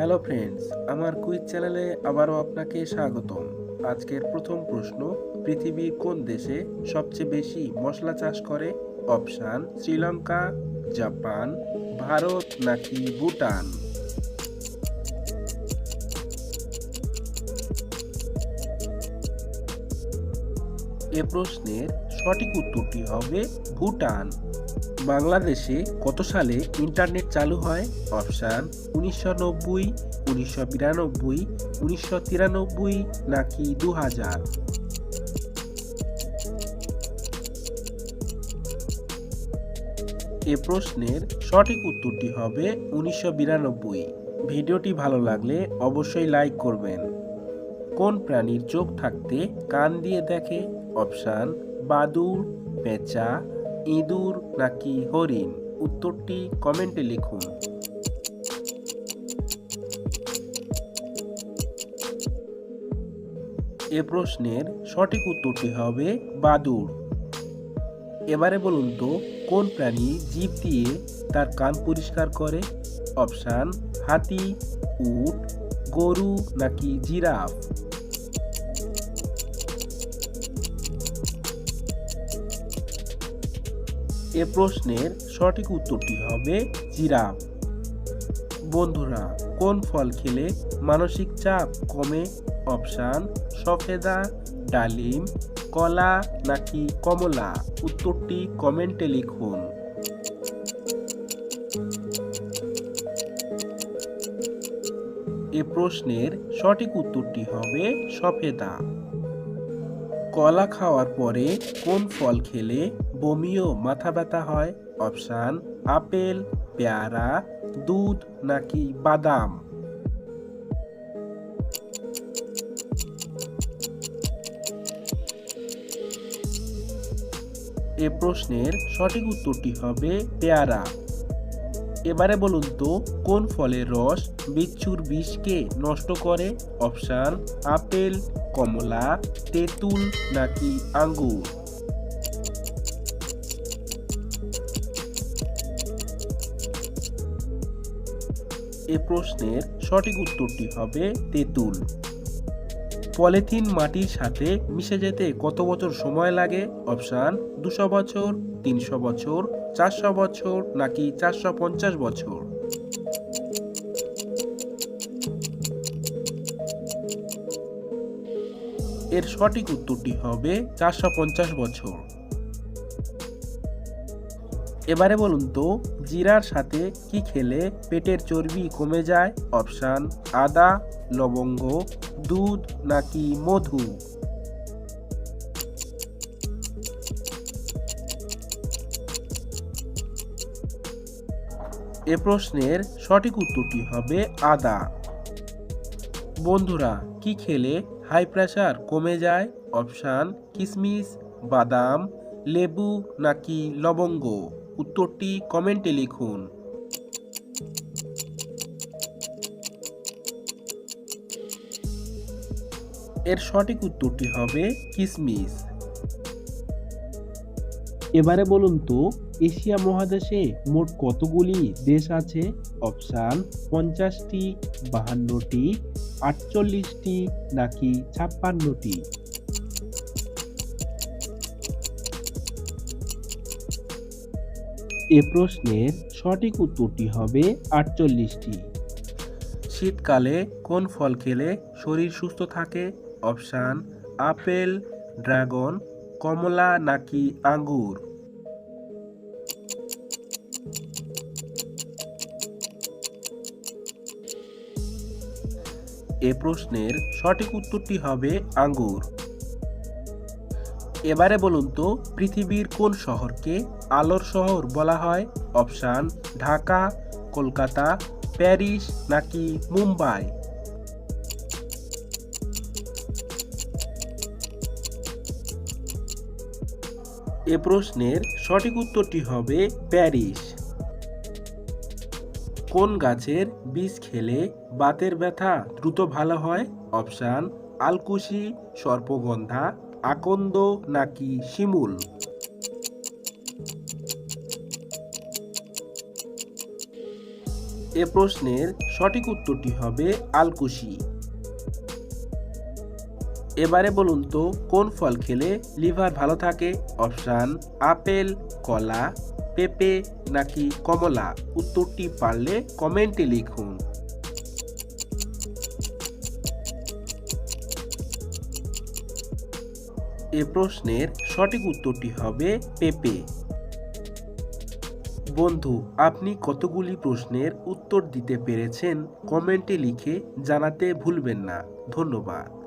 Hello friends আমার quiz চ্যানেলে আবারও আপনাকে স্বাগতম। আজকের প্রথম প্রশ্ন পৃথিবীর কোন দেশে সবচেয়ে বেশি মশলা চাষ করে? অপশান শ্রীলঙ্কা, জাপান, ভারত নাকি ভুটান? এ প্রশ্নের সঠিক উত্তরটি হবে ভুটান। বাংলাদেশে কত সালে ইন্টারনেট চালু হয়? অপশান, উনিশশো নব্বই, উনিশশো বিরানব্বই, উনিশশো তিরানব্বই নাকি দু হাজার এ প্রশ্নের সঠিক উত্তরটি হবে উনিশশো বিরানব্বই। ভিডিওটি ভালো লাগলে অবশ্যই লাইক করবেন। কোন প্রাণীর চোখ থাকতে কান দিয়ে দেখে? অপশান বাদুড়, পেঁচা, ইঁদুর নাকি হরিণ? উত্তরটি কমেন্টে লিখুন। এ প্রশ্নের সঠিক উত্তরটি হবে বাদুড়। এবারে বলুন তো, কোন প্রাণী জীব দিয়ে তার কান পরিষ্কার করে? অপশান, হাতি, উট, গরু নাকি জিরাফ? এ প্রশ্নের সঠিক উত্তরটি হবে জিরাফ। বন্ধুরা, কোন ফল খেলে মানসিক চাপ কমে? অপশান, সফেদা, ডালিম, কলা নাকি কমলা? উত্তরটি কমেন্টে লিখুন। এ প্রশ্নের সঠিক উত্তরটি হবে সফেদা। কলা খাওয়ার পরে কোন ফল খেলে বমি ও মাথা ব্যথা হয়, অপশান, আপেল, পেয়ারা, দুধ নাকি বাদাম? এ প্রশ্নের সঠিক উত্তরটি হবে পেয়ারা। এবারে বলুন তো, কোন ফলের রস বিচ্ছুর বিষকে নষ্ট করে? অপশান, আপেল, কমলা, তেঁতুল নাকি আঙ্গুর? এ প্রশ্নের সঠিক উত্তরটি হবে তেঁতুল। পলিথিন মাটির সাথে মিশে যেতে কত বছর সময় লাগে? অপশান, দুশো বছর, তিনশো বছর, চারশো বছর নাকি চারশো পঞ্চাশ বছর? এর সঠিক উত্তরটি হবে চারশো পঞ্চাশ বছর। এবারে বলুন তো জিরার সাথে কি খেলে পেটের চর্বি কমে যায়? অপশান, আদা, লবঙ্গ, দুধ নাকি মধু? এ প্রশ্নের সঠিক উত্তরটি হবে আদা। বন্ধুরা, কি খেলে হাই প্রেশার কমে যায়? অপশান কিশমিশ বাদাম, লেবু নাকি লবঙ্গ? উত্তরটি কমেন্টে লিখুন। এর সঠিক উত্তরটি হবে কিসমিস। এবারে বলুন তো, এশিয়া মহাদেশে মোট কতগুলি দেশ আছে? অপশান, পঞ্চাশটি, বাহান্নটি, আটচল্লিশটি, নাকি ছাপ্পান্নটি? এ প্রশ্নের সঠিক উত্তরটি হবে আটচল্লিশটি। শীতকালে কোন ফল খেলে শরীর সুস্থ থাকে? অপশান, আপেল, ড্রাগন, কমলা নাকি আঙ্গুর? এ প্রশ্নের সঠিক উত্তরটি হবে আঙ্গুর। এবারে বলুন তো, পৃথিবীর কোন শহরকে আলোর শহর বলা হয়? অপশান, ঢাকা, কলকাতা, প্যারিস নাকি মুম্বাই? এ প্রশ্নের সঠিক উত্তরটি হবে প্যারিস। কোন গাছের বীজ খেলে বাতের ব্যথা দ্রুত ভালো হয়? অপশান, আলকুশি, সর্পগন্ধা আকন্দ নাকি শিমুল? এ প্রশ্নের সঠিক উত্তরটি হবে আলকুশি। এবারে বলুন তো, কোন ফল খেলে লিভার ভালো থাকে? অপশান, আপেল, কলা, পেঁপে নাকি কমলা? উত্তরটি পারলে কমেন্টে লিখুন। এ প্রশ্নের সঠিক উত্তরটি হবে পেপে। বন্ধু, আপনি কতগুলি প্রশ্নের উত্তর দিতে পেরেছেন কমেন্টে লিখে জানাতে ভুলবেন না। ধন্যবাদ।